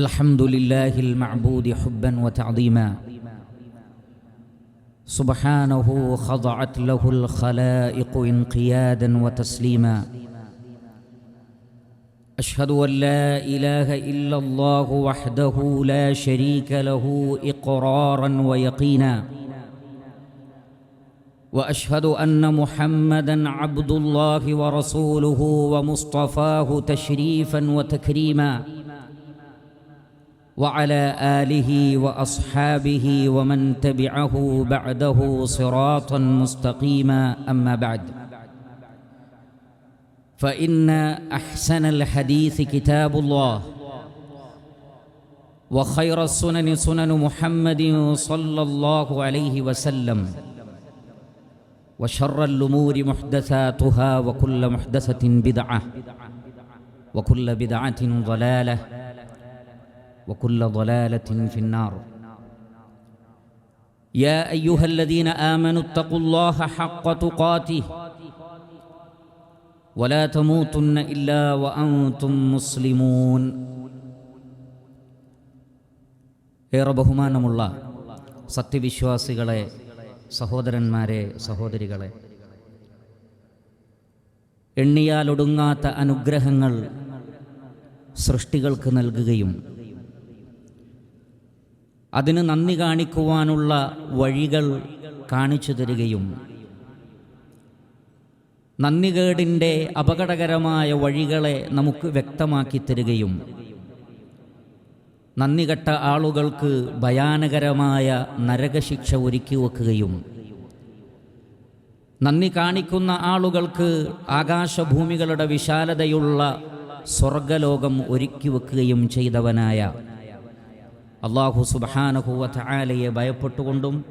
الحمد لله المعبود حبا وتعظيما. سبحانه خضعت له الخلائق انقيادا وتسليما. أشهد أن لا إله إلا الله وحده لا شريك له إقرارا ويقينا. وأشهد أن محمدا عبد الله ورسوله ومصطفاه تشريفا وتكريما. وعلى آله وأصحابه ومن تبعه بعده صراطا مستقيما. أما بعد فإن أحسن الحديث كتاب الله وخير السنن سنن محمد صلى الله عليه وسلم وشر الأمور محدثاتها وكل محدثة بدعة وكل بدعة ضلالة وكل ضلاله في النار يا ايها الذين امنوا اتقوا الله حق تقاته ولا تموتن الا وانتم مسلمون ഏറെ ബഹുമാനമുള്ള സത്യവിശ്വാസികളെ സഹോദരന്മാരെ സഹോദരികളെ എണ്ണിയാലൊടുങ്ങാത്ത അനുഗ്രഹങ്ങൾ സൃഷ്ടികൾക്ക് നൽകുകയും അതിന് നന്ദി കാണിക്കുവാനുള്ള വഴികൾ കാണിച്ചു തരികയും നന്ദികേടിന്റെ അപകടകരമായ വഴികളെ നമുക്ക് വ്യക്തമാക്കി തരികയും നന്ദികെട്ട ആളുകൾക്ക് ഭയാനകരമായ നരകശിക്ഷ ഒരുക്കി വെക്കുകയും നന്ദി കാണിക്കുന്ന ആളുകൾക്ക് ആകാശഭൂമികളുടെ വിശാലതയുള്ള സ്വർഗലോകം ഒരുക്കി വെക്കുകയും ചെയ്തവനായ അള്ളാഹു സുബാനഹുവ ആലയെ ഭയപ്പെട്ടുകൊണ്ടും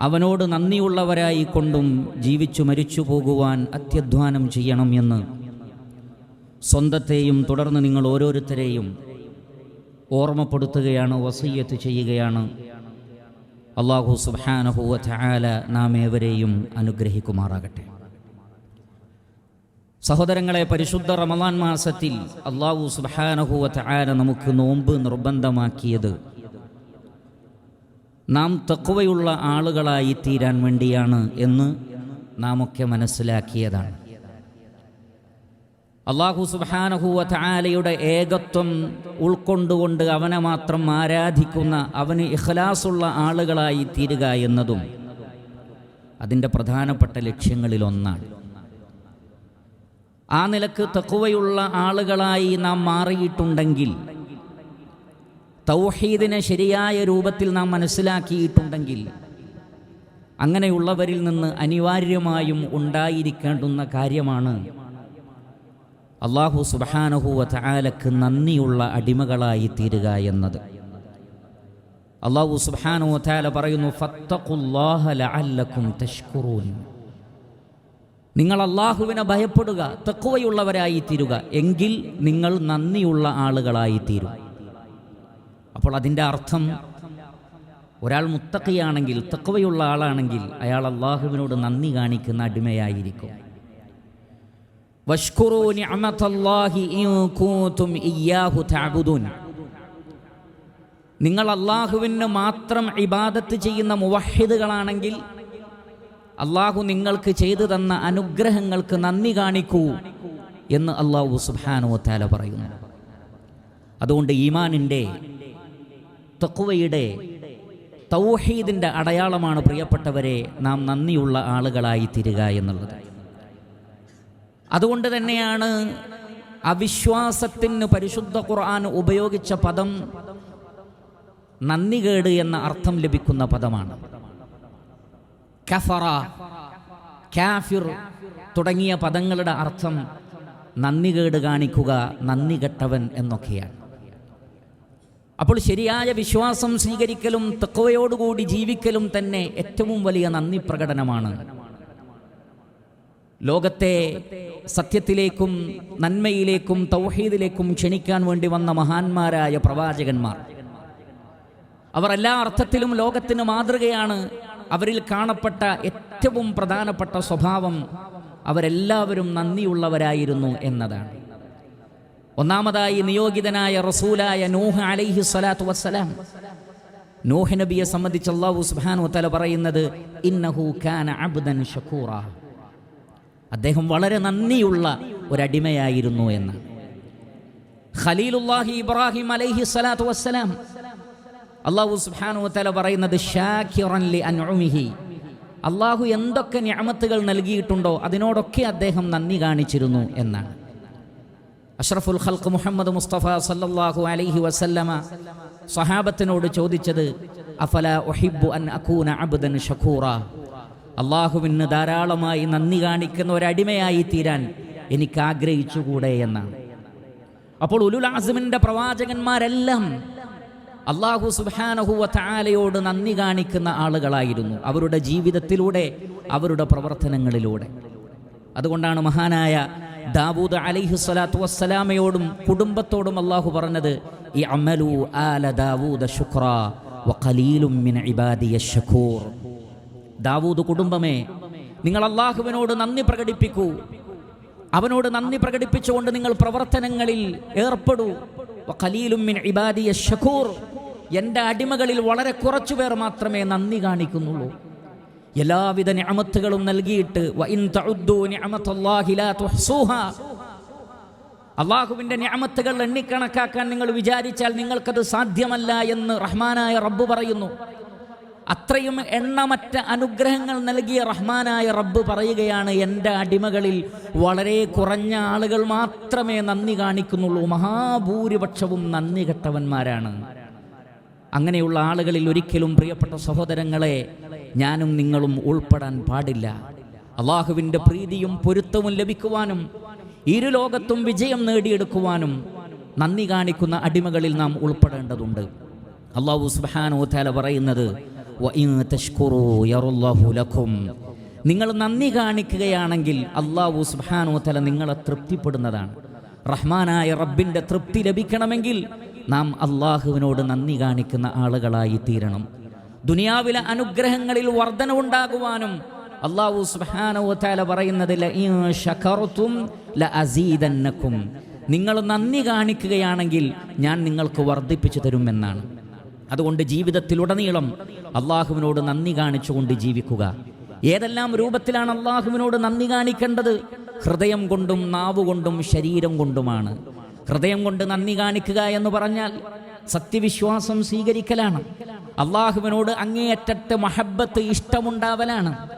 അവനോട് നന്ദിയുള്ളവരായി കൊണ്ടും ജീവിച്ചു മരിച്ചു പോകുവാൻ അത്യധ്വാനം ചെയ്യണം എന്ന് സ്വന്തത്തെയും തുടർന്ന് നിങ്ങൾ ഓരോരുത്തരെയും ഓർമ്മപ്പെടുത്തുകയാണ് വസയ്യത്ത് ചെയ്യുകയാണ്. അള്ളാഹു സുബാനഹുവ ആല നാം ഏവരെയും അനുഗ്രഹിക്കുമാറാകട്ടെ. സഹോദരങ്ങളെ പരിശുദ്ധ റമദാൻ മാസത്തിൽ അള്ളാഹു സുബാനഹുവ ആല നമുക്ക് നോമ്പ് നിർബന്ധമാക്കിയത്. നാം തക്കുവയുള്ള ആളുകളായി തീരാൻ വേണ്ടിയാണ് എന്ന് നാം ഒക്കെ മനസ്സിലാക്കിയതാണ്. അള്ളാഹു സുബാനഹുവ ആലയുടെ ഏകത്വം ഉൾക്കൊണ്ടുകൊണ്ട് അവനെ മാത്രം ആരാധിക്കുന്ന അവന് ഇഖ്ലാസുള്ള ആളുകളായി തീരുക എന്നതും അതിന്റെ പ്രധാനപ്പെട്ട ലക്ഷ്യങ്ങളിലൊന്നാണ്. ആ നിലയ്ക്ക് തക്കുവയുള്ള ആളുകളായി നാം മാറിയിട്ടുണ്ടെങ്കിൽ തൗഹീദിനെ ശരിയായ രൂപത്തിൽ നാം മനസ്സിലാക്കിയിട്ടുണ്ടെങ്കിൽ അങ്ങനെയുള്ളവരിൽ നിന്ന് അനിവാര്യമായും ഉണ്ടായിരിക്കേണ്ടുന്ന കാര്യമാണ് അള്ളാഹു സുബാനഹുവ ചാലക്ക് നന്ദിയുള്ള അടിമകളായി തീരുക എന്നത്. അള്ളാഹു സുബാനു ചാല പറയുന്നു ഫത്തഖുല്ലാഹലഅല്ലക്കും തഷ്കുറൂൻ. നിങ്ങൾ അള്ളാഹുവിനെ ഭയപ്പെടുക തെക്കുവയുള്ളവരായി തീരുക എങ്കിൽ നിങ്ങൾ നന്ദിയുള്ള ആളുകളായി തീരും അപ്പോൾ അതിന്റെ അർത്ഥം ഒരാൾ മുത്തക്കയാണെങ്കിൽ തെക്കുവയുള്ള ആളാണെങ്കിൽ അയാൾ അള്ളാഹുവിനോട് നന്ദി കാണിക്കുന്ന അടിമയായിരിക്കും. നിങ്ങൾ അള്ളാഹുവിന് മാത്രം ഇബാദത്ത് ചെയ്യുന്ന മുവഹിദുകളാണെങ്കിൽ അള്ളാഹു നിങ്ങൾക്ക് ചെയ്തു തന്ന അനുഗ്രഹങ്ങൾക്ക് നന്ദി കാണിക്കൂ എന്ന് അള്ളാഹു സുബാനു താല പറയുന്നു. അതുകൊണ്ട് ഈമാനിന്റെ തക്കുവയുടെ തൗഹീദിന്റെ അടയാളമാണ് പ്രിയപ്പെട്ടവരെ നാം നന്ദിയുള്ള ആളുകളായി തീരുക എന്നുള്ളത്. അതുകൊണ്ട് തന്നെയാണ് അവിശ്വാസത്തിന് പരിശുദ്ധ ഖുർആൻ ഉപയോഗിച്ച പദം നന്ദികേട് എന്ന അർത്ഥം ലഭിക്കുന്ന പദമാണ്. കഫറ കാഫിർ തുടങ്ങിയ പദങ്ങളുടെ അർത്ഥം നന്ദി കേട് കാണിക്കുക നന്ദി കെട്ടവൻ എന്നൊക്കെയാണ്. അപ്പോൾ ശരിയായ വിശ്വാസം സ്വീകരിക്കലും തക്കവയോടുകൂടി ജീവിക്കലും തന്നെ ഏറ്റവും വലിയ നന്ദി പ്രകടനമാണ്. ലോകത്തെ സത്യത്തിലേക്കും നന്മയിലേക്കും തൗഹീദിലേക്കും ക്ഷണിക്കാൻ വേണ്ടി വന്ന മഹാന്മാരായ പ്രവാചകന്മാർ. അവർ എല്ലാ അർത്ഥത്തിലും ലോകത്തിന് മാതൃകയാണ്. അവരിൽ കാണപ്പെട്ട ഏറ്റവും പ്രധാനപ്പെട്ട സ്വഭാവം അവരെല്ലാവരും നന്ദിയുള്ളവരായിരുന്നു എന്നതാണ്. ഒന്നാമതായി നിയോഗിതനായ റസൂലായ നൂഹ് അലൈഹി സ്വലാത്തു വസ്സലാം. നൂഹ് നബിയെ സംബന്ധിച്ച് അള്ളാഹു സുബാനു തല പറയുന്നത് ഇന്നഹു കാന അബ്ദൻ ഷക്കൂറ അദ്ദേഹം വളരെ നന്ദിയുള്ള ഒരടിമയായിരുന്നു എന്ന് ഖലീലുല്ലാഹി ഇബ്രാഹിം അലൈഹി സ്വലാത്തു വസ്സലാം അള്ളാഹു സുബ്ഹാനഹു തല പറയുന്നത് അള്ളാഹു എന്തൊക്കെ ഞാമത്തുകൾ നൽകിയിട്ടുണ്ടോ അതിനോടൊക്കെ അദ്ദേഹം നന്ദി കാണിച്ചിരുന്നു എന്നാണ്. അഷ്റഫുൽ ഖൽക്ക് മുഹമ്മദ് മുസ്തഫ സല്ലല്ലാഹു അലൈഹി വസല്ലമ സഹാബത്തിനോട് ചോദിച്ചത് അഫല അൻ അബ്ദൻ അള്ളാഹുവിന് ധാരാളമായി നന്ദി കാണിക്കുന്ന ഒരടിമയായി തീരാൻ എനിക്ക് ആഗ്രഹിച്ചുകൂടെ എന്നാണ്. അപ്പോൾ ഉലുൽ ആസിമിന്റെ പ്രവാചകന്മാരെല്ലാം അള്ളാഹു സുബാനഹുവ താലയോട് നന്ദി കാണിക്കുന്ന ആളുകളായിരുന്നു അവരുടെ ജീവിതത്തിലൂടെ അവരുടെ പ്രവർത്തനങ്ങളിലൂടെ. അതുകൊണ്ടാണ് മഹാനായ ദാവൂദ് അലിഹു സ്വലാത്തു വസ്സലാമയോടും കുടുംബത്തോടും അള്ളാഹു പറഞ്ഞത് ഈ അമലു ആല ദാവൂദ ശുക്ര ദാവൂദ് കുടുംബമേ നിങ്ങൾ അള്ളാഹുവിനോട് നന്ദി പ്രകടിപ്പിക്കൂ. അവനോട് നന്ദി പ്രകടിപ്പിച്ചുകൊണ്ട് നിങ്ങൾ പ്രവർത്തനങ്ങളിൽ ഏർപ്പെടൂ. ഖലീലും ഇബാദിയ ശക്കൂർ. എന്റെ അടിമകളിൽ വളരെ കുറച്ചു പേർ മാത്രമേ നന്ദി കാണിക്കുന്നുള്ളൂ. എല്ലാവിധ ഞാമത്തുകളും നൽകിയിട്ട് അള്ളാഹുവിന്റെ ഞാമത്തുകൾ എണ്ണിക്കണക്കാക്കാൻ നിങ്ങൾ വിചാരിച്ചാൽ നിങ്ങൾക്കത് സാധ്യമല്ല എന്ന് റഹ്മാനായ റബ്ബ് പറയുന്നു. അത്രയും എണ്ണമറ്റ അനുഗ്രഹങ്ങൾ നൽകിയ റഹ്മാനായ റബ്ബ് പറയുകയാണ് എന്റെ അടിമകളിൽ വളരെ കുറഞ്ഞ ആളുകൾ മാത്രമേ നന്ദി കാണിക്കുന്നുള്ളൂ. മഹാഭൂരിപക്ഷവും നന്ദി കെട്ടവന്മാരാണ്. അങ്ങനെയുള്ള ആളുകളിൽ ഒരിക്കലും പ്രിയപ്പെട്ട സഹോദരങ്ങളെ ഞാനും നിങ്ങളും ഉൾപ്പെടാൻ പാടില്ല. അള്ളാഹുവിന്റെ പ്രീതിയും പൊരുത്തവും ലഭിക്കുവാനും ഇരുലോകത്തും വിജയം നേടിയെടുക്കുവാനും നന്ദി കാണിക്കുന്ന അടിമകളിൽ നാം ഉൾപ്പെടേണ്ടതുണ്ട്. അള്ളാഹു സുബ്ഹാനഹു തല പറയുന്നത്. നിങ്ങൾ നന്ദി കാണിക്കുകയാണെങ്കിൽ അള്ളാഹു സുബ്ഹാനഹു തല നിങ്ങളെ തൃപ്തിപ്പെടുന്നതാണ്. റഹ്മാനായ റബ്ബിന്റെ തൃപ്തി ലഭിക്കണമെങ്കിൽ നാം അള്ളാഹുവിനോട് നന്ദി കാണിക്കുന്ന ആളുകളായി തീരണം ദുനിയാവിലെ അനുഗ്രഹങ്ങളിൽ വർധനവുണ്ടാകുവാനും അള്ളാഹു സുബ്ഹാനഹു പറയുന്നതിൽ. നിങ്ങൾ നന്ദി കാണിക്കുകയാണെങ്കിൽ ഞാൻ നിങ്ങൾക്ക് വർദ്ധിപ്പിച്ചു തരുമെന്നാണ്. അതുകൊണ്ട് ജീവിതത്തിലുടനീളം അള്ളാഹുവിനോട് നന്ദി കാണിച്ചുകൊണ്ട് ജീവിക്കുക. ഏതെല്ലാം രൂപത്തിലാണ് അള്ളാഹുവിനോട് നന്ദി കാണിക്കേണ്ടത്? ഹൃദയം കൊണ്ടും നാവുകൊണ്ടും ശരീരം കൊണ്ടുമാണ്. ഹൃദയം കൊണ്ട് നന്ദി കാണിക്കുക എന്ന് പറഞ്ഞാൽ സത്യവിശ്വാസം സ്വീകരിക്കലാണ്. അള്ളാഹുവിനോട് അങ്ങേയറ്റത്തെ മഹബത്ത് ഇഷ്ടമുണ്ടാവലാണ്.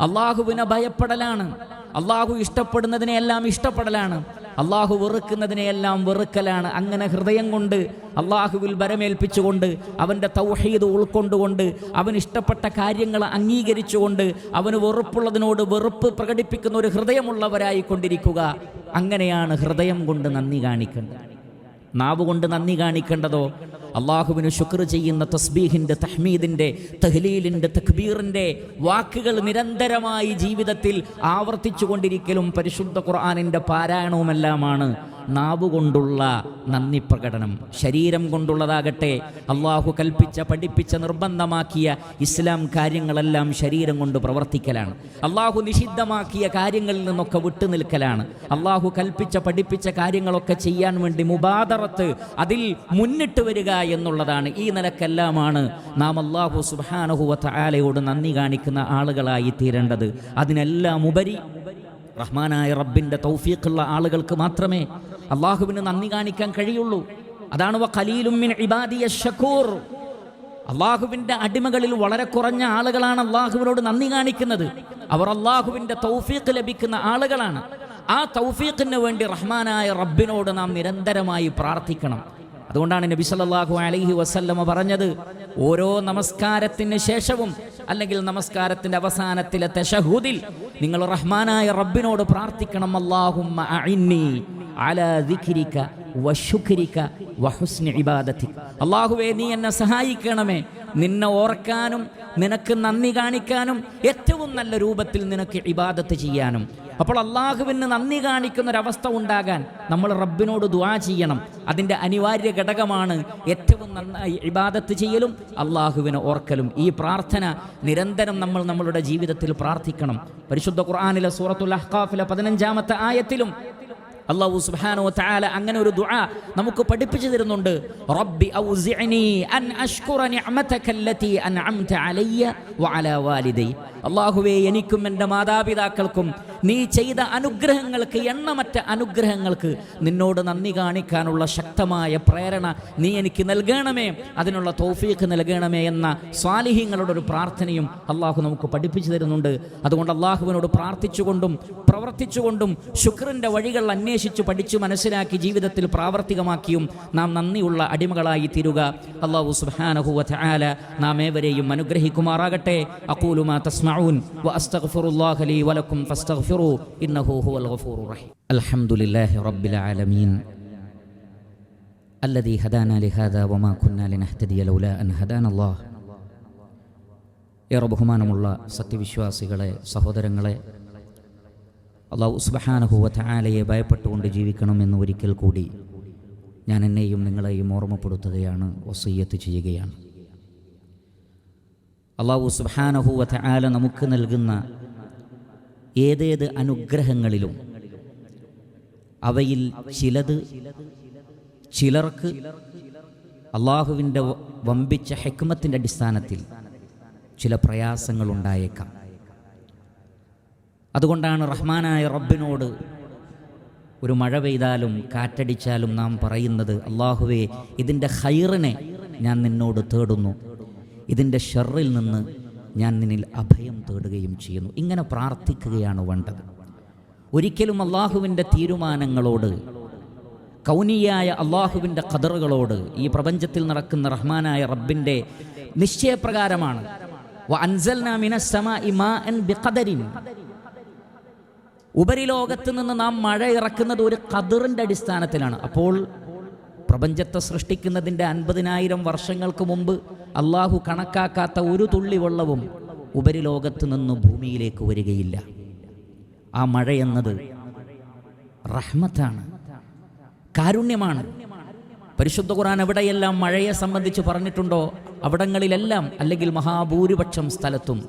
അള്ളാഹുവിനെ ഭയപ്പെടലാണ്. അള്ളാഹു ഇഷ്ടപ്പെടുന്നതിനെയെല്ലാം ഇഷ്ടപ്പെടലാണ്. അള്ളാഹു വെറുക്കുന്നതിനെയെല്ലാം വെറുക്കലാണ്. അങ്ങനെ ഹൃദയം കൊണ്ട് അള്ളാഹുവിൽ വരമേൽപ്പിച്ചുകൊണ്ട് അവന്റെ തൗഹീദ് ഉൾക്കൊണ്ടുകൊണ്ട് അവൻ ഇഷ്ടപ്പെട്ട കാര്യങ്ങൾ അംഗീകരിച്ചുകൊണ്ട് അവന് വെറുപ്പുള്ളതിനോട് വെറുപ്പ് പ്രകടിപ്പിക്കുന്ന ഒരു ഹൃദയമുള്ളവരായി കൊണ്ടിരിക്കുക അങ്ങനെയാണ് ഹൃദയം കൊണ്ട് നന്ദി കാണിക്കേണ്ടത്. നാവ് കൊണ്ട് നന്ദി കാണിക്കേണ്ടതോ? അള്ളാഹുവിന് ശുക്ർ ചെയ്യുന്ന തസ്ബീഹിന്റെ തഹ്മീദിന്റെ തഹ്ലീലിന്റെ തക്ബീറിന്റെ വാക്കുകൾ നിരന്തരമായി ജീവിതത്തിൽ ആവർത്തിച്ചു കൊണ്ടിരിക്കലും പരിശുദ്ധ ഖുർആാനിന്റെ പാരായണവുമെല്ലാമാണ്. നാവ് കൊണ്ടുള്ള നന്ദി പ്രകടനം ശരീരം കൊണ്ടുള്ളതാകട്ടെ അള്ളാഹു കൽപ്പിച്ച പഠിപ്പിച്ച നിർബന്ധമാക്കിയ ഇസ്ലാം കാര്യങ്ങളെല്ലാം ശരീരം കൊണ്ട് പ്രവർത്തിക്കലാണ്. അള്ളാഹു നിഷിദ്ധമാക്കിയ കാര്യങ്ങളിൽ നിന്നൊക്കെ വിട്ടുനിൽക്കലാണ്. അള്ളാഹു കൽപ്പിച്ച പഠിപ്പിച്ച കാര്യങ്ങളൊക്കെ ചെയ്യാൻ വേണ്ടി മുബാദറത്ത് അതിൽ മുന്നിട്ട് വരിക എന്നുള്ളതാണ്. ഈ നിലക്കെല്ലാമാണ് നാം അള്ളാഹു സുബാനഹുവത്ത ആലയോട് നന്ദി കാണിക്കുന്ന ആളുകളായി തീരേണ്ടത്. അതിനെല്ലാം ഉപരി റഹ്മാനായ റബ്ബിന്റെ തൗഫീഖുള്ള ആളുകൾക്ക് മാത്രമേ അള്ളാഹുവിന് നന്ദി കാണിക്കാൻ കഴിയുള്ളൂ. അതാണ് അള്ളാഹുവിന്റെ അടിമകളിൽ വളരെ കുറഞ്ഞ ആളുകളാണ് അള്ളാഹുവിനോട് നന്ദി കാണിക്കുന്നത്. അവർ അള്ളാഹുവിന്റെ തൗഫീഖ് ലഭിക്കുന്ന ആളുകളാണ്. ആ തൗഫീഖിന് വേണ്ടി റഹ്മാനായ റബ്ബിനോട് നാം നിരന്തരമായി പ്രാർത്ഥിക്കണം. അതുകൊണ്ടാണ് നബി സല്ലല്ലാഹു അലൈഹി വസല്ലമ പറഞ്ഞത് ഓരോ നമസ്കാരത്തിന് ശേഷവും അല്ലെങ്കിൽ നമസ്കാരത്തിന്റെ അവസാനത്തിലെ തശഹൂദിൽ നിങ്ങൾ റഹ്മാനായ റബ്ബിനോട് പ്രാർത്ഥിക്കണം. അല്ലാഹുമ്മ അല ദിഖിരിക്ക ഇബാദത്തിക് അള്ളാഹുവേ നീ എന്നെ സഹായിക്കണമേ. നിന്നെ ഓർക്കാനും നിനക്ക് നന്ദി കാണിക്കാനും ഏറ്റവും നല്ല രൂപത്തിൽ നിനക്ക് ഇബാദത്ത് ചെയ്യാനും. അപ്പോൾ അള്ളാഹുവിന് നന്ദി കാണിക്കുന്ന ഒരവസ്ഥ ഉണ്ടാകാൻ നമ്മൾ റബ്ബിനോട് ദുവാ ചെയ്യണം. അതിന്റെ അനിവാര്യ ഘടകമാണ് ഏറ്റവും നന്നായി ഇബാദത്ത് ചെയ്യലും അള്ളാഹുവിനെ ഓർക്കലും. ഈ പ്രാർത്ഥന നിരന്തരം നമ്മൾ നമ്മളുടെ ജീവിതത്തിൽ പ്രാർത്ഥിക്കണം. പരിശുദ്ധ ഖുർആാനിലെ സൂറത്തുൽ അഹ്കാഫിലെ പതിനഞ്ചാമത്തെ ആയത്തിലും അള്ളാഹു സുബ്ഹാനഹു വതആല അങ്ങനെ ഒരു ദുആ നമുക്ക് പഠിപ്പിച്ചു തരുന്നുണ്ട്. റബ്ബി ഔസിഅനി അൻ അഷ്കുറ നിഅമതക അല്ലതി അൻഅംത അലയ്യ വഅലാ വാലിദൈ. അള്ളാഹുവേ എനിക്കും എന്റെ മാതാപിതാക്കൾക്കും നീ ചെയ്ത അനുഗ്രഹങ്ങൾക്ക് എണ്ണമറ്റ അനുഗ്രഹങ്ങൾക്ക് നിന്നോട് നന്ദി കാണിക്കാനുള്ള ശക്തമായ പ്രേരണ നീ എനിക്ക് നൽകണമേ. അതിനുള്ള തോഫീക്ക് നൽകണമേ എന്ന സ്വാലിഹ്യങ്ങളുടെ ഒരു പ്രാർത്ഥനയും അള്ളാഹു നമുക്ക് പഠിപ്പിച്ചു തരുന്നുണ്ട്. അതുകൊണ്ട് അള്ളാഹുവിനോട് പ്രാർത്ഥിച്ചുകൊണ്ടും പ്രവർത്തിച്ചുകൊണ്ടും ശുക്രന്റെ വഴികൾ അന്വേഷിച്ച് പഠിച്ചു മനസ്സിലാക്കി ജീവിതത്തിൽ പ്രാവർത്തികമാക്കിയും നാം നന്ദിയുള്ള അടിമകളായി തീരുക. അള്ളാഹു സുബ്ഹാനഹു വതആല നാം ഏവരെയും അനുഗ്രഹിക്കുമാറാകട്ടെ. അഖൂലുമാ തസ്മഊൻ വഅസ്തഗ്ഫിറുല്ലാഹ ലീ വലക്കും ഫസ്തഗ്ഫിറൂ ഇന്നഹു ഹുവൽ ഗഫൂറുർ റഹീം അൽഹംദുലില്ലാഹി റബ്ബിൽ ആലമീൻ الذي هدانا لهذا وما كنا لنهتدي لولا أن هدانا الله ഏറെ ബഹുമാനമുള്ള സത്യവിശ്വാസികളെ സഹോദരങ്ങളെ അള്ളാഹു സുബഹാനഹുവ ആലയെ ഭയപ്പെട്ടുകൊണ്ട് ജീവിക്കണമെന്ന് ഒരിക്കൽ കൂടി ഞാൻ എന്നെയും നിങ്ങളെയും ഓർമ്മപ്പെടുത്തുകയാണ് വസയ്യത്ത് ചെയ്യുകയാണ് അള്ളാഹു സുബാനഹുവത്ത് ആല നമുക്ക് നൽകുന്ന ഏതേത് അനുഗ്രഹങ്ങളിലും അവയിൽ ചിലത് ചിലർക്ക് അള്ളാഹുവിന്റെ വമ്പിച്ച ഹെക്മത്തിന്റെ അടിസ്ഥാനത്തിൽ ചില പ്രയാസങ്ങൾ ഉണ്ടായേക്കാം അതുകൊണ്ടാണ് റഹ്മാനായ റബ്ബിനോട് ഒരു മഴ പെയ്താലും കാറ്റടിച്ചാലും നാം പറയുന്നത് അള്ളാഹുവേ ഇതിന്റെ ഹൈറിനെ ഞാൻ നിന്നോട് തേടുന്നു. ഇതിന്റെ ഷെറിൽ നിന്ന് ഞാൻ നിന്നിൽ അഭയം തേടുകയും ചെയ്യുന്നു. ഇങ്ങനെ പ്രാർത്ഥിക്കുകയാണ് വേണ്ടത്. ഒരിക്കലും അള്ളാഹുവിന്റെ തീരുമാനങ്ങളോട് കൗനിയായ അള്ളാഹുവിന്റെ ഖദറുകളോട് ഈ പ്രപഞ്ചത്തിൽ നടക്കുന്ന റഹ്മാനായ റബ്ബിന്റെ നിശ്ചയപ്രകാരമാണ്. ഉപരിലോകത്ത് നിന്ന് നാം മഴ ഇറക്കുന്നത് ഒരു കതിറിന്റെ അടിസ്ഥാനത്തിലാണ്. അപ്പോൾ പ്രപഞ്ചത്തെ സൃഷ്ടിക്കുന്നതിന്റെ അൻപതിനായിരം വർഷങ്ങൾക്ക് മുമ്പ് അള്ളാഹു കണക്കാക്കാത്ത ഒരു തുള്ളി വെള്ളവും ഉപരിലോകത്ത് നിന്ന് ഭൂമിയിലേക്ക് വരികയില്ല. ആ മഴ എന്നത് റഹ്മത്താണ്. കാരുണ്യമാണ്. പരിശുദ്ധ ഖുർആൻ എവിടെയെല്ലാം മഴയെ സംബന്ധിച്ച് പറഞ്ഞിട്ടുണ്ടോ അവിടങ്ങളിലെല്ലാം അല്ലെങ്കിൽ മഹാഭൂരിപക്ഷം സ്ഥലത്തും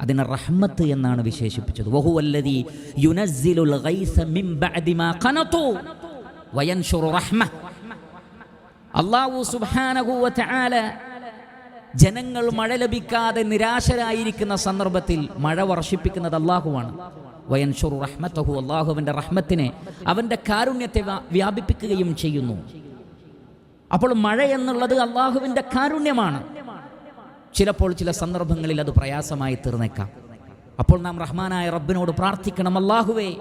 അതിനെ റഹ്മത്ത് എന്നാണ് വിശേഷിപ്പിച്ചത്. വഹുവല്ലദീ യുനസ്സിലുൽ ഗൈസ മിൻ ബഅദി മാ അല്ലാഹു സുബ്ഹാനഹു വതആല ജനങ്ങൾ മഴ ലഭിക്കാതെ നിരാശരായിരിക്കുന്ന സന്ദർഭത്തിൽ മഴ വർഷിപ്പിക്കുന്നത് അള്ളാഹുവാണ് വയൻഷുർ റഹ്മത്തഹു അള്ളാഹുവിന്റെ റഹ്മത്തിനെ അവന്റെ കാരുണ്യത്തെ വ്യാ- വ്യാപിപ്പിക്കുകയും ചെയ്യുന്നു. അപ്പോൾ മഴ എന്നുള്ളത് അള്ളാഹുവിന്റെ കാരുണ്യമാണ്. ചിലപ്പോൾ ചില സന്ദർഭങ്ങളിൽ അത് പ്രയാസമായി തീർന്നേക്കാം. അപ്പോൾ നാം റഹ്മാനായ റബ്ബിനോട് പ്രാർത്ഥിക്കണം അള്ളാഹുവേ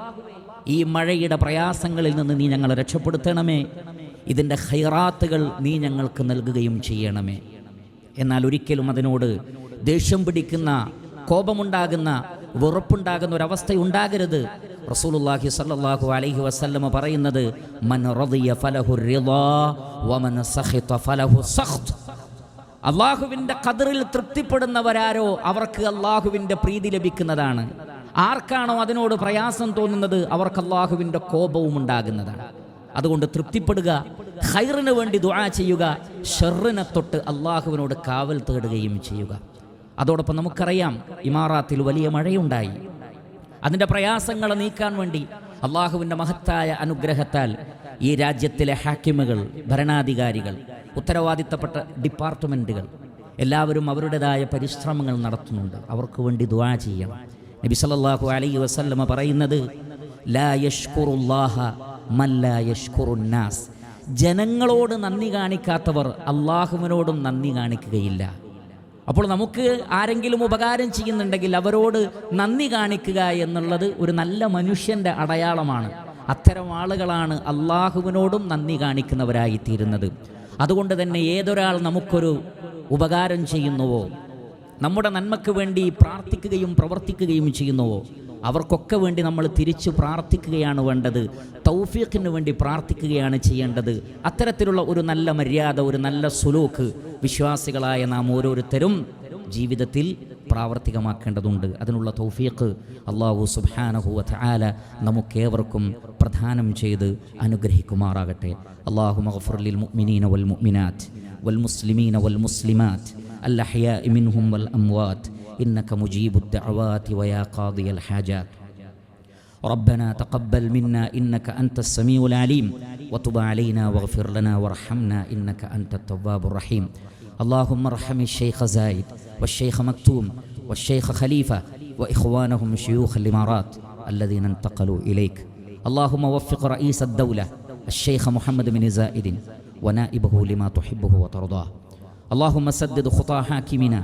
ഈ മഴയുടെ പ്രയാസങ്ങളിൽ നിന്ന് നീ ഞങ്ങളെ രക്ഷപ്പെടുത്തണമേ. ഇതിന്റെ ഹൈറാത്തുകൾ നീ ഞങ്ങൾക്ക് നൽകുകയും ചെയ്യണമേ. എന്നാൽ ഒരിക്കലും അതിനോട് ദേഷ്യം പിടിക്കുന്ന കോപമുണ്ടാകുന്ന വെറുപ്പുണ്ടാകുന്ന ഒരവസ്ഥ ഉണ്ടാകരുത്. റസൂലുള്ളാഹി സ്വല്ലല്ലാഹു അലൈഹി വസല്ലമ പറയുന്നത് മൻ റളിയ ഫലഹു റിളാ വമൻ സഖിത ഫലഹു സഖ്ത്. അള്ളാഹുവിന്റെ ഖദറിൽ തൃപ്തിപ്പെടുന്നവരാരോ അവർക്ക് അള്ളാഹുവിന്റെ പ്രീതി ലഭിക്കുന്നതാണ്. ആർക്കാണോ അതിനോട് പ്രയാസം തോന്നുന്നത് അവർക്ക് അള്ളാഹുവിന്റെ കോപവും ഉണ്ടാകുന്നതാണ്. അതുകൊണ്ട് തൃപ്തിപ്പെടുക ഹൈറിന് വേണ്ടി ദുആ ചെയ്യുക ഷെറിനെ തൊട്ട് അള്ളാഹുവിനോട് കാവൽ തേടുകയും ചെയ്യുക. അതോടൊപ്പം നമുക്കറിയാം ഇമാറാത്തിൽ വലിയ മഴയുണ്ടായി. അതിന്റെ പ്രയാസങ്ങളെ നീക്കാൻ വേണ്ടി അള്ളാഹുവിന്റെ മഹത്തായ അനുഗ്രഹത്താൽ ഈ രാജ്യത്തിലെ ഹാക്കിമുകൾ ഭരണാധികാരികൾ ഉത്തരവാദിത്തപ്പെട്ട ഡിപ്പാർട്ട്മെന്റുകൾ എല്ലാവരും അവരുടേതായ പരിശ്രമങ്ങൾ നടത്തുന്നുണ്ട്. അവർക്ക് വേണ്ടി ദുആ ചെയ്യണം. നബി സല്ലല്ലാഹു അലൈഹി വസല്ലമ പറയുന്നത് മൻ ജനങ്ങളോട് നന്ദി കാണിക്കാത്തവർ അള്ളാഹുവിനോടും നന്ദി കാണിക്കുകയില്ല. അപ്പോൾ നമുക്ക് ആരെങ്കിലും ഉപകാരം ചെയ്യുന്നുണ്ടെങ്കിൽ അവരോട് നന്ദി കാണിക്കുക എന്നുള്ളത് ഒരു നല്ല മനുഷ്യന്റെ അടയാളമാണ്. അത്തരം ആളുകളാണ് അള്ളാഹുവിനോടും നന്ദി കാണിക്കുന്നവരായി തീരുന്നത് അതുകൊണ്ട് തന്നെ ഏതൊരാൾ നമുക്കൊരു ഉപകാരം ചെയ്യുന്നുവോ നമ്മുടെ നന്മയ്ക്ക് വേണ്ടി പ്രാർത്ഥിക്കുകയും പ്രവർത്തിക്കുകയും ചെയ്യുന്നുവോ അവർക്കൊക്കെ വേണ്ടി നമ്മൾ തിരിച്ചു പ്രാർത്ഥിക്കുകയാണ് വേണ്ടത്. തൗഫീഖിന് വേണ്ടി പ്രാർത്ഥിക്കുകയാണ് ചെയ്യേണ്ടത്. അത്തരത്തിലുള്ള ഒരു നല്ല മര്യാദ ഒരു നല്ല സുലൂക്ക് വിശ്വാസികളായ നാം ഓരോരുത്തരും ജീവിതത്തിൽ പ്രാവർത്തികമാക്കേണ്ടതുണ്ട്. അതിനുള്ള തൗഫീഖ് അള്ളാഹു സുബാനഹുവ ആല നമുക്കേവർക്കും പ്രധാനം ചെയ്ത് അനുഗ്രഹിക്കുമാറാകട്ടെ. അള്ളാഹു ലിൽ മുഅ്മിനീന വൽ മുഅ്മിനാത്ത് വൽ മുസ്ലിമീന വൽ മുസ്ലിമാറ്റ് അൽ അഹ്യാ ഇമിൻഹും വൽ അംവാറ്റ് إنك مجيب الدعوات ويا قاضي الحاجات. ربنا تقبل منا إنك أنت السميع العليم. وتب علينا واغفر لنا وارحمنا إنك أنت التواب الرحيم. اللهم ارحم الشيخ زايد والشيخ مكتوم والشيخ خليفة وإخوانهم شيوخ الإمارات الذين انتقلوا إليك. اللهم وفق رئيس الدولة الشيخ محمد بن زائد ونائبه لما تحبه وترضاه. اللهم سدد خطى حاكمنا